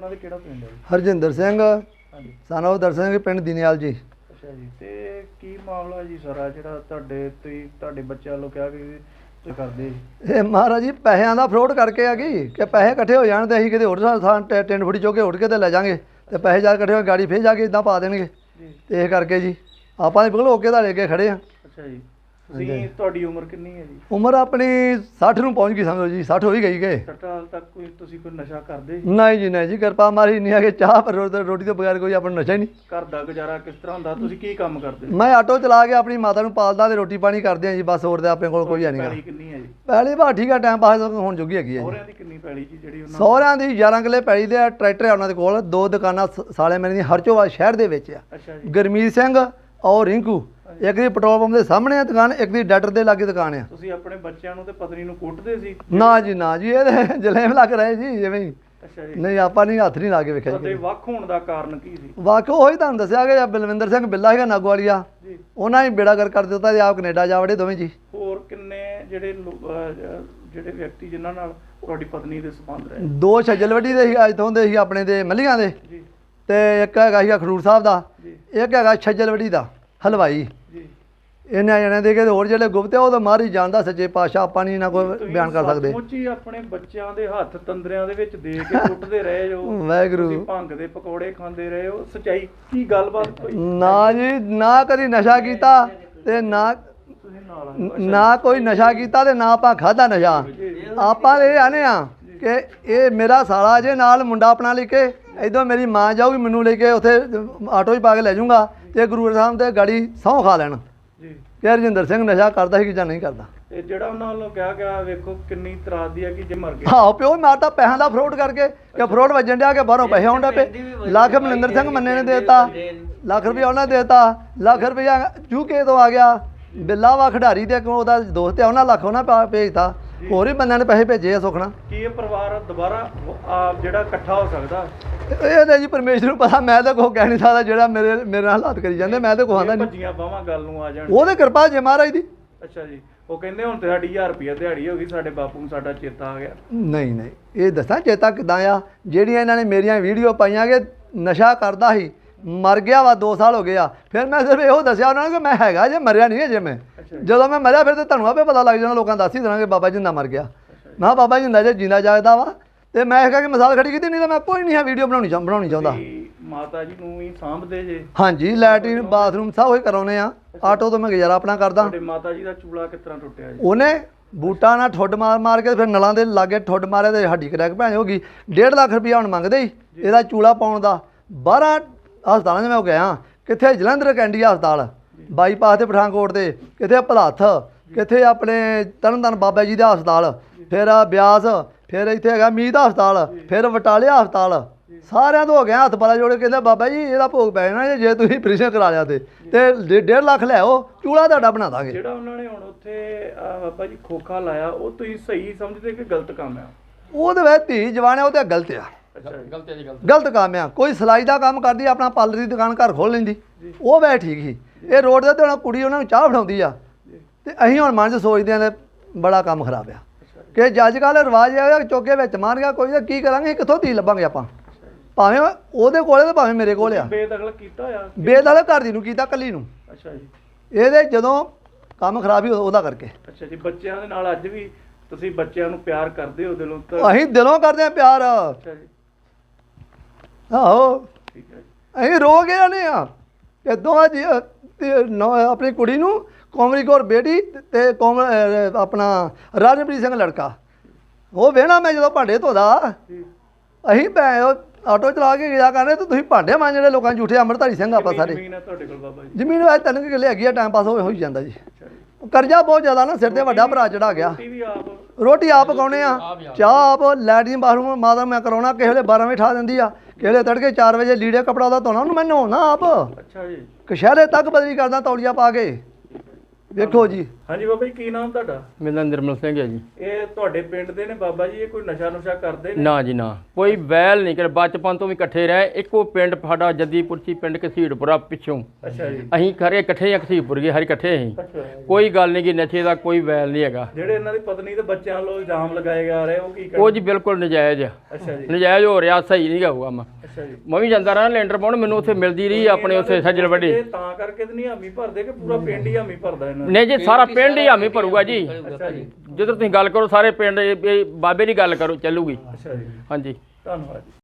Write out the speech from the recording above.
ਆਪਣਾ ਤੇ ਕਿਹੜਾ ਪਿੰਡ ਹੈ ਜੀ? ਹਰਜਿੰਦਰ ਸਿੰਘ। ਹਾਂਜੀ। ਸਾਨੂੰ ਦਰਸ਼ਨ ਸਿੰਘ ਪਿੰਡ ਦੀਨਿਆਲ ਜੀ। ਅੱਛਾ ਜੀ। ਤੇ ਕੀ ਮਾਮਲਾ ਜੀ ਸਾਰਾ ਜਿਹੜਾ ਤੁਹਾਡੇ ਤੁਸੀਂ ਤੁਹਾਡੇ ਬੱਚਿਆਂ ਵੱਲੋਂ ਕਿਹਾ ਕਿ ਤੁਸੀਂ ਕਰਦੇ ਜੀ? ਇਹ ਮਹਾਰਾਜ ਜੀ ਪੈਸਿਆਂ ਦਾ ਫਰੋਡ ਕਰਕੇ ਆ ਗਈ ਕਿ ਪੈਸੇ ਇਕੱਠੇ ਹੋ ਜਾਣ ਤੇ ਅਸੀਂ ਕਿਤੇ ਹੋਰ ਥਾਂ ਟੈ- ਟੈਂਟ ਫੁੱਟੀ ਚੋ ਕੇ ਉੱਡ ਕੇ ਤੇ ਲੈ ਜਾਾਂਗੇ। ਤੇ ਪੈਸੇ ਜਾ ਇਕੱਠੇ ਹੋ ਕੇ ਗਾੜੀ ਫੇਰ ਜਾ ਕੇ ਇਦਾਂ ਪਾ ਦੇਣਗੇ। ਜੀ। ਤੇ ਇਹ ਕਰਕੇ ਜੀ ਆਪਾਂ ਦੇ ਬਿਲਕੁਲ ਓਕੇ ਦਾ ਲੈ ਕੇ ਖੜੇ ਆ। ਅੱਛਾ ਜੀ। ਤੁਸੀਂ ਤੁਹਾਡੀ ਉਮਰ ਕਿੰਨੀ ਹੈ ਜੀ? ਉਮਰ ਆਪਣੀ 60 ਨੂੰ ਪਹੁੰਚ ਗਈ ਸਮਝੋ ਜੀ 60 ਹੋ ਹੀ ਗਈ ਗਏ ਸੱਠ ਸਾਲ ਤੱਕ ਕੋਈ ਤੁਸੀਂ ਕੋਈ ਨਸ਼ਾ ਕਰਦੇ ਜੀ? ਨਹੀਂ ਜੀ ਨਹੀਂ ਜੀ ਕਿਰਪਾ ਮਾਰੀ ਨਹੀਂ ਆ ਕਿ ਚਾਹ ਪਰ ਰੋਟੀ ਤੋਂ ਬਗੈਰ ਕੋਈ ਆਪਣਾ ਨਸ਼ਾ ਹੀ ਨਹੀਂ। ਘਰ ਦਾ ਗੁਜ਼ਾਰਾ ਕਿਸ ਤਰ੍ਹਾਂ ਹੁੰਦਾ? ਤੁਸੀਂ ਕੀ ਕੰਮ ਕਰਦੇ? ਮੈਂ ਆਟੋ ਚਲਾ ਕੇ ਆਪਣੀ ਮਾਤਾ ਨੂੰ ਪਾਲਦਾ ਤੇ ਰੋਟੀ ਪਾਣੀ ਕਰਦੇ ਆ ਜੀ ਬਸ ਹੋਰ ਤੇ ਆਪਣੇ ਕੋਲ ਕੋਈ ਹੈ ਨਹੀਂਗਾ ਪੈਲੀ ਕਿੰਨੀ ਹੈ ਜੀ? ਪਹਿਲੀ ਵਾਰ ਠੀਕ ਆ ਟਾਈਮ ਪਾਸ ਹੁਣ ਜੁਗੀ ਹੈਗੀ ਹੈ ਸਹੁਰਿਆਂ ਦੀ ਕਿੰਨੀ ਪੈਲੀ ਜੀ ਜਿਹੜੀ ਉਹਨਾਂ ਸਹੁਰਿਆਂ ਦੀ 11 ਕਿੱਲੇ ਪੈਲੀ ਦੇ ਆ, ਟਰੈਕਟਰ ਆ ਉਹਨਾਂ ਦੇ ਕੋਲ। ਦੋ ਦੁਕਾਨਾਂ ਸਾਲੇ ਮੇਰੇ ਦੀ ਹਰਚੋਵਾ ਸ਼ਹਿਰ ਦੇ ਵਿੱਚ ਆ। ਗਰਮੀਤ ਸਿੰਘ ਔਰ ਰਿੰਕੂ ਇੱਕ ਦੀ ਪੈਟਰੋਲ ਪੰਪ ਦੇ ਸਾਹਮਣੇ ਆ ਦੁਕਾਨ ਇੱਕ ਦੀ ਡਾਕਟਰ ਦੇ ਲਾਗੇ ਦੁਕਾਨ ਆ। ਤੁਸੀਂ ਆਪਣੇ ਬੱਚਿਆਂ ਨੂੰ ਤੇ ਪਤਨੀ ਨੂੰ ਕੁੱਟਦੇ ਸੀ? ਨਾ ਜੀ ਨਾ ਜੀ ਇਹ ਤੇ ਜਲੇਮ ਲੱਗ ਰਹੇ ਜੀ ਜਿਵੇਂ ਹੀ। ਅੱਛਾ ਜੀ। ਨਹੀਂ ਆਪਾਂ ਨਹੀਂ ਹੱਥ ਨਹੀਂ ਲਾ ਕੇ ਵੇਖਿਆ ਜੀ ਵੱਖ ਹੋਣ ਦਾ ਕਾਰਨ ਕੀ ਸੀ? ਵਾਕਿਆ ਉਹੀ ਤੁਹਾਨੂੰ ਦੱਸਿਆ ਕਿ ਬਲਵਿੰਦਰ ਸਿੰਘ ਬਿੱਲਾ ਹੈਗਾ ਨਾਗਵਾਲੀਆ ਜੀ। ਉਹਨਾਂ ਹੀ ਬੇੜਾ ਕਰ ਕਰ ਦਿੱਤਾ ਤੇ ਆਪ ਕੈਨੇਡਾ ਜਾ ਵੜੇ ਦੋਵੇਂ ਜੀ। ਹੋਰ ਕਿੰਨੇ ਜਿਹੜੇ ਜਿਹੜੇ ਵਿਅਕਤੀ ਜਿਨ੍ਹਾਂ ਨਾਲ ਤੁਹਾਡੀ ਪਤਨੀ ਦੇ ਸੰਬੰਧ ਰਹੇ? ਦੋ ਛਜਲਵੱਡੀ ਦੇ ਸੀ ਇਥੋਂ ਦੇ ਸੀ ਆਪਣੇ ਦੇ ਮੱਲੀਆਂ ਦੇ। ਜੀ। ਤੇ ਇੱਕ ਹੈਗਾ ਸੀਗਾ ਖਡੂਰ ਸਾਹਿਬ ਦਾ ਇੱਕ ਹੈਗਾ ਛਜਲਵੱਡੀ ਦਾ ਹਲਵਾਈ। ਜੀ। ਇਹਨਾਂ ਜਣਿਆਂ ਦੇ ਕਿ ਹੋਰ ਜਿਹੜੇ ਗੁਪਤੇ ਆ, ਉਹ ਤਾਂ ਮਾਰੀ ਜਾਣਦਾ ਸੱਚੇ ਪਾਤਸ਼ਾਹ ਆਪਾਂ ਨਹੀਂ ਇਹਨਾਂ ਕੋਈ ਬਿਆਨ ਕਰ ਸਕਦੇ। ਹੀ ਆਪਣੇ ਬੱਚਿਆਂ ਦੇ ਹੱਥ ਤੰਦਰਿਆਂ ਦੇ ਵਿੱਚ ਦੇ ਕੇ ਕੁੱਟਦੇ ਰਹੇ ਜੋ ਵਾਹਿਗੁਰੂ। ਤੁਸੀਂ ਭੰਗ ਦੇ ਪਕੌੜੇ ਖਾਂਦੇ ਰਹੇ ਹੋ। ਸਚਾਈ ਕੀ ਗੱਲਬਾਤ ਕੋਈ ਨਾ ਜੀ ਨਾ ਕਦੀ ਨਸ਼ਾ ਕੀਤਾ ਤੇ ਨਾ। ਨਾ ਕੋਈ ਨਸ਼ਾ ਕੀਤਾ ਤੇ ਨਾ ਆਪਾਂ ਖਾਦਾ ਨਸ਼ਾ। ਆਪਾਂ ਇਹ ਆਨੇ ਆ ਕਿ ਇਹ ਮੇਰਾ ਸਾਲਾ ਜੇ ਨਾਲ ਮੁੰਡਾ ਆਪਣਾ ਲੈ ਕੇ ਇਦੋਂ ਮੇਰੀ ਮਾਂ ਜਾਊਗੀ ਮੈਨੂੰ ਲੈ ਕੇ ਉੱਥੇ ਆਟੋ 'ਚ ਪਾ ਕੇ ਲੈ ਜਾਊਗਾ ਤੇ ਗੁਰੂ ਸਾਹਿਬ ਤੇ ਗਾੜੀ ਸਹੁੰ ਖਾ ਲੈਣ। ਜੀ। ਕਿ ਹਰਜਿੰਦਰ ਸਿੰਘ ਨਸ਼ਾ ਕਰਦਾ ਸੀ ਕਿ ਜਾਂ ਨਹੀਂ ਕਰਦਾ। ਤੇ ਜਿਹੜਾ ਉਹਨਾਂ ਵੱਲੋਂ ਕਿਹਾ ਗਿਆ ਵੇਖੋ ਕਿੰਨੀ ਤਰਾਸ ਦੀ ਹੈ ਕਿ ਜੇ ਮਰ ਗਿਆ ਹਾਂ ਪਿਓ ਹੀ ਮਾਰਤਾ ਪੈਸਿਆਂ ਦਾ ਫਰੋਡ ਕਰਕੇ ਕਿ ਫਰੋਡ ਵੱਜਣ ਡਿਆ ਕਿ ਬਾਹਰੋਂ ਪੈਸੇ ਆਉਂਦੇ ਪਏ ਲੱਖ ਮਨਿੰਦਰ ਸਿੰਘ ਮੰਨੇ ਨੇ ਦੇਤਾ ਲੱਖ ਰੁਪਇਆ ਉਹਨੇ ਦੇਤਾ ਲੱਖ ਰੁਪਇਆ ਯੂਕੇ ਤੋਂ ਆ ਗਿਆ। ਬਿੱਲਾ ਵਾ ਖਿਡਾਰੀ ਤੇ ਕੋਲ ਉਹਦਾ ਦੋਸਤ ਆ ਉਹਨਾਂ ਲੱਖ ਉਹਨਾਂ ਪਾ- ਭੇਜਤਾ। ਹੋਰ ਵੀ ਬੰਦਿਆਂ ਨੇ ਪੈਸੇ ਭੇਜੇ ਆ ਸੁਖਣਾ ਕੀ ਇਹ ਪਰਿਵਾਰ ਦੁਬਾਰਾ ਆ ਜਿਹੜਾ ਇਕੱਠਾ ਹੋ ਸਕਦਾ? ਇਹ ਤਾਂ ਜੀ ਪਰਮੇਸ਼ਰ ਨੂੰ ਪਤਾ ਮੈਂ ਤਾਂ ਕੋਈ ਕਹਿ ਨਹੀਂ ਸਕਦਾ ਜਿਹੜਾ ਮੇਰੇ ਮੇਰੇ ਨਾਲ ਹਾਲਾਤ ਕਰੀ ਜਾਂਦੇ ਮੈਂ ਤਾਂ ਕੋਈ ਆਂਦਾ ਨਹੀਂ ਭੱਜੀਆਂ ਬਾਹਾਂ ਗੱਲ ਨੂੰ ਆ ਜਾਣ ਉਹਦੇ ਕਿਰਪਾ ਜੇ ਮਹਾਰਾਜ ਦੀ। ਅੱਛਾ ਜੀ ਉਹ ਕਹਿੰਦੇ ਹੁਣ ਤੇ ਸਾਡੀ 1000 ਰੁਪਇਆ ਦਿਹਾੜੀ ਹੋ ਗਈ ਸਾਡੇ ਬਾਪੂ ਨੂੰ ਸਾਡਾ ਚੇਤਾ ਆ ਗਿਆ। ਨਹੀਂ ਨਹੀਂ ਇਹ ਦੱਸਾਂ ਚੇਤਾ ਕਿਦਾਂ ਆ? ਜਿਹੜੀਆਂ ਇਹਨਾਂ ਨੇ ਮੇਰੀਆਂ ਵੀਡੀਓ ਪਾਈਆਂ ਕਿ ਨਸ਼ਾ ਕਰਦਾ ਸੀ ਮਰ ਗਿਆ ਵਾ 2 ਸਾਲ ਹੋ ਗਏ ਆ। ਫਿਰ ਮੈਂ ਸਿਰਫ ਇਹੋ ਦੱਸਿਆ ਉਹਨਾਂ ਨੂੰ ਕਿ ਮੈਂ ਹੈਗਾ ਜੇ ਮਰਿਆ ਨਹੀਂ ਜੇ ਮੈਂ। ਜਦੋਂ ਮੈਂ ਮਰਿਆ ਫਿਰ ਤੇ ਤੁਹਾਨੂੰ ਆਪੇ ਪਤਾ ਲੱਗ ਜਾਣਾ ਲੋਕਾਂ ਦੱਸ ਹੀ ਦੇਣਾ ਕਿ ਬਾਬਾ ਜਿੰਦਾ ਮਰ ਗਿਆ। ਮੈਂ ਬਾਬਾ ਜਿੰਦਾ ਜੇ ਜਿੰਦਾ ਜਾਗਦਾ ਵਾ ਤੇ ਮੈਂ ਕਹਿ ਕੇ ਮਿਸਾਲ ਖੜੀ ਕੀਤੀ ਨਹੀਂ ਤਾਂ ਮੈਂ ਕੋਈ ਨਹੀਂ ਆ ਵੀਡੀਓ ਬਣਾਉਣੀ ਚਾਹ ਬਣਾਉਣੀ ਚਾਹੁੰਦਾ। ਮਾਤਾ ਜੀ ਨੂੰ ਵੀ ਸਾਂਭਦੇ ਜੇ। ਹਾਂਜੀ ਲੈਟਰੀਨ ਬਾਥਰੂਮ ਸਭ ਉਹੀ ਕਰਾਉਨੇ ਆ ਆਟੋ ਤੋਂ ਮੈਂ ਗੁਜ਼ਾਰਾ ਆਪਣਾ ਕਰਦਾ। ਤੁਹਾਡੇ ਮਾਤਾ ਜੀ ਦਾ ਚੂਲਾ ਕਿਸ ਤਰ੍ਹਾਂ ਟੁੱਟਿਆ ਜੀ? ਉਹਨੇ ਬੂਟਾ ਨਾਲ ਠੁੱਡ ਮਾਰ ਮਾਰ ਕੇ ਫਿਰ ਨਲਾਂ ਦੇ ਲਾਗੇ ਠੁੱਡ ਮਾਰੇ ਤੇ ਹੱਡੀ ਕਰੈਕ ਭੈਣ ਹੋ ਗਈ। 1.5 ਲੱਖ ਰੁਪਇਆ ਹੁਣ ਮੰਗਦੇ ਹੀ ਇਹਦਾ ਚੂਲਾ ਪਾਉਣ ਦਾ। 12 ਹਸਪਤਾਲਾਂ 'ਚ ਮੈਂ ਗਿਆ ਕਿੱਥੇ ਜਲੰਧਰ ਕੈਂਡੀ ਹਸਪਤਾਲ ਬਾਈਪਾਸ ਤੇ ਪਠਾਨਕੋਟ ਤੇ ਕਿੱਥੇ ਭਲਾਥ ਕਿੱਥੇ ਆਪਣੇ ਤਰਨਤਨ ਬਾਬਾ ਜੀ ਦਾ ਹਸਪਤਾਲ ਫਿਰ ਆ ਬਿਆਸ ਫਿਰ ਇੱਥੇ ਹੈਗਾ ਮੀਤ ਹਸਪਤਾਲ ਫਿਰ ਵਟਾਲਿਆ ਹਸਪਤਾਲ। ਸਾਰਿਆਂ ਤੋਂ ਹੋ ਗਿਆ ਹੱਥ ਪਾਲਾ ਜੋੜ ਕੇ ਕਹਿੰਦੇ ਬਾਬਾ ਜੀ ਇਹਦਾ ਭੋਗ ਪੈ ਜਾਣਾ ਜੇ ਤੁਸੀਂ ਆਪਰੇਸ਼ਨ ਕਰਾ ਲਿਆ ਤੇ। ਤੇ 1.5 ਲੱਖ ਲੈ ਆਓ ਚੂਲਾ ਤੁਹਾਡਾ ਬਣਾ ਦਾਂਗੇ। ਜਿਹੜਾ ਉਹਨਾਂ ਨੇ ਹੁਣ ਉੱਥੇ ਆ ਬਾਬਾ ਜੀ ਖੋਖਾ ਲਾਇਆ ਉਹ ਤੁਸੀਂ ਸਹੀ ਸਮਝਦੇ ਕਿ ਗਲਤ ਕੰਮ ਆ? ਉਹਦੇ ਵਿੱਚ ਧੀ ਜਵਾਨ ਹੈ ਉਹ ਤੇ ਗਲਤ ਆ। ਅੱਛਾ ਜੀ ਗਲਤ ਹੈ ਜੀ ਗਲਤ ਗਲਤ ਕੰਮ ਆ। ਕੋਈ ਸਿਲਾਈ ਦਾ ਕੰਮ ਕਰਦੀ ਆਪਣਾ ਪਾਰਲਰ ਦੀ ਦੁਕਾਨ ਘਰ ਖੋਲ ਲੈਂਦੀ। ਉਹ ਵੈ ਠੀਕ ਸੀ। ਇਹ ਰੋਡ ਦੇ ਤੇ ਹੁਣ ਕੁੜੀ ਉਹਨਾਂ ਨੂੰ ਚਾਹ ਫੜਾਉਂਦੀ ਆ। ਤੇ ਅਸੀਂ ਹੁਣ ਮਨ 'ਚ ਸੋਚਦੇ ਆਂ ਤੇ ਬੜਾ ਕੰਮ ਖਰਾਬ ਆ। ਕਿ ਜੱਜ ਕੱਲ ਰਿਵਾਜ ਆ ਚੋਕੇ ਵਿੱਚ ਮਾਰ ਗਿਆ ਕੋਈ ਤਾਂ ਕੀ ਕਰਾਂਗੇ ਕਿੱਥੋਂ ਧੀ ਲੱਭਾਂਗੇ ਆਪਾਂ? ਭਾਵੇਂ ਉਹਦੇ ਕੋਲੇ ਤੇ ਭਾਵੇਂ ਮੇਰੇ ਕੋਲੇ ਆ। ਬੇਦਖਲ ਕੀਤਾ ਹੋਇਆ? ਬੇਦਲ ਘਰ ਦੀ ਨੂੰ ਕੀਤਾ ਕੱਲੀ ਨੂੰ। ਅੱਛਾ ਜੀ। ਇਹਦੇ ਜਦੋਂ ਕੰਮ ਖਰਾਬ ਹੀ ਉਹਦਾ ਕਰਕੇ। ਅੱਛਾ ਜੀ ਬੱਚਿਆਂ ਦੇ ਨਾਲ ਅੱਜ ਵੀ ਤੁਸੀਂ ਬੱਚਿਆਂ ਨੂੰ ਪਿਆਰ ਕਰਦੇ ਹੋ ਦਿਲੋਂ ਤਾਂ? ਅਸੀਂ ਦਿਲੋਂ ਕਰਦੇ ਆ ਪਿਆਰ। ਅੱਛਾ ਜੀ। ਆਹੋ। ਠੀਕ ਹੈ ਅਸੀਂ ਰੋ ਗਏ ਨੇ ਆ ਕਿ ਦੋਵਾਂ ਜੀ ਆਪਣੀ ਕੁੜੀ ਨੂੰ ਕੋਮਰੀ ਕੌਰ ਬੇਟੀ ਤੇ ਕੋਮ ਆਪਣਾ ਰਾਜਪ੍ਰੀਤ ਸਿੰਘ ਲੜਕਾ। ਉਹ ਵੇਣਾ ਮੈਂ ਜਦੋਂ ਭਾਂਡੇ ਧੋਦਾ ਅਸੀਂ ਭੈ ਉਹ ਆਟੋ ਚਲਾ ਕੇ ਗਿਆ ਕਰਨੇ ਤੇ ਤੁਸੀਂ ਭਾਂਡੇ ਮਾਂਜਣੇ ਲੋਕਾਂ ਝੂਠੇ ਅੰਮ੍ਰਿਤਧਾਰੀ ਸਿੰਘ ਆਪਾਂ ਸਾਰੇ। ਜ਼ਮੀਨ ਹੈ ਤੁਹਾਡੇ ਕੋਲ ਬਾਬਾ ਜੀ। ਜ਼ਮੀਨ ਵਾਜ ਤਿੰਨ ਕੁ ਕਿੱਲੇ ਹੈਗੀ ਆ ਟਾਈਮ ਪਾਸ ਹੋ ਹੋ ਹੀ ਜਾਂਦਾ ਜੀ। ਕਰਜ਼ਾ ਬਹੁਤ ਜ਼ਿਆਦਾ ਨਾ ਸਿਰ ਤੇ ਵੱਡਾ ਭਰਾ ਚੜਾ ਗਿਆ। ਰੋਟੀ ਵੀ ਆਪ ਰੋਟੀ ਆਪ ਪਕਾਉਣੇ ਆ। ਚਾਹ ਆਪ ਲੈਟਰੀਨ ਬਾਥਰੂਮ ਮਾਤਾ ਮੈਂ ਕਰਾਉਣਾ ਕਿਸੇ ਵੇਲੇ 12 ਵਜੇ ਠਾ ਦਿੰਦੀ ਆ। ਕਿਸੇ ਵੇਲੇ ਤੜਕੇ 4 ਵਜੇ ਲੀੜੇ ਕਪੜਾ ਦਾ ਧੋਣਾ ਉਹਨੂੰ ਮੈਂ ਨਹਾਉਣਾ ਆਪ। ਅੱਛਾ ਜੀ। ਕਸ਼ਹਿਰੇ ਤੱਕ ਬਦਲੀ ਕਰਦਾ ਤੌਲੀਆ ਪਾ ਕੇ। ਵੇਖੋ ਜੀ। ਹਾਂਜੀ ਬਾਬਾ ਜੀ ਕੀ ਨਾਮ ਤੁਹਾਡਾ? ਮੇਰਾ ਨਾਮ ਨਿਰਮਲ ਸਿੰਘ ਹੈ ਜੀ। ਇਹ ਤੁਹਾਡੇ ਪਿੰਡ ਦੇ ਨੇ ਬਾਬਾ ਜੀ ਇਹ ਕੋਈ ਨਸ਼ਾ ਨੁਸ਼ਾ ਕਰਦੇ ਨੇ? ਨਾ ਜੀ ਨਾ ਕੋਈ ਵੈਲ ਨਹੀਂ ਕਰ ਬਚਪਨ ਤੋਂ ਵੀ ਇਕੱਠੇ ਰਹੇ। ਇੱਕੋ ਪਿੰਡ ਸਾਡਾ ਜੱਦੀਪੁਰਚੀ ਪਿੰਡ ਕਸੀੜਪੁਰਾ ਪਿੱਛੋਂ। ਅੱਛਾ ਜੀ। ਅਸੀਂ ਖਰੇ ਇਕੱਠੇ ਆ ਕਸੀੜਪੁਰ ਗਏ ਹਰ ਇਕੱਠੇ ਅਸੀਂ। ਅੱਛਾ ਕੋਈ ਗੱਲ ਨਹੀਂ ਕਿ ਨਸ਼ੇ ਦਾ ਕੋਈ ਵੈਲ ਨਹੀਂ ਹੈਗਾ। ਜਿਹੜੇ ਇਹਨਾਂ ਦੀ ਪਤਨੀ ਤੇ ਬੱਚਿਆਂ ਵੱਲੋਂ ਇਲਜ਼ਾਮ ਲਗਾਏ ਜਾ ਰਹੇ ਉਹ ਕੀ ਉਹ ਕਰਦੇ ਜੀ ਬਿਲਕੁਲ ਨਜਾਇਜ਼ ਆ। ਅੱਛਾ ਜੀ। ਨਜਾਇਜ਼ ਹੋ ਰਿਹਾ ਸਹੀ ਨਹੀਂ ਹੋਊਗਾ ਮੈਂ। ਅੱਛਾ ਜੀ। ਮੈਂ ਵੀ ਜਾਂਦਾ ਰਹਾ ਲੈਂਡਰ ਪਾਉਣ ਮੈਨੂੰ ਉੱਥੇ ਮਿਲਦੀ ਰਹੀ ਆਪਣੇ ਉੱਥੇ ਸੱਜਲ ਵੱਡੇ। ਤਾਂ ਕਰਕੇ ਤੇ ਨਹੀਂ ਹਾਮੀ ਭਰਦੇ ਕਿ ਪੂਰਾ ਪਿੰਡ ਹੀ ਹਾਮੀ ਭਰਦਾ? ਨਹੀਂ ਜੀ ਸਾਰਾ ਪਿੰਡ ਹੀ ਹਾਮੀ ਭਰੂਗਾ ਜੀ। ਅੱਛਾ ਜੀ। ਜਦੋਂ ਤੁਸੀਂ ਗੱਲ ਕਰੋ ਸਾਰੇ ਪਿੰਡ ਇਹ- ਇਹ ਬਾਬੇ ਦੀ ਗੱਲ ਕਰੋ ਚੱਲੂਗੀ। ਅੱਛਾ ਜੀ। ਹਾਂਜੀ। ਧੰਨਵਾਦ ਜੀ।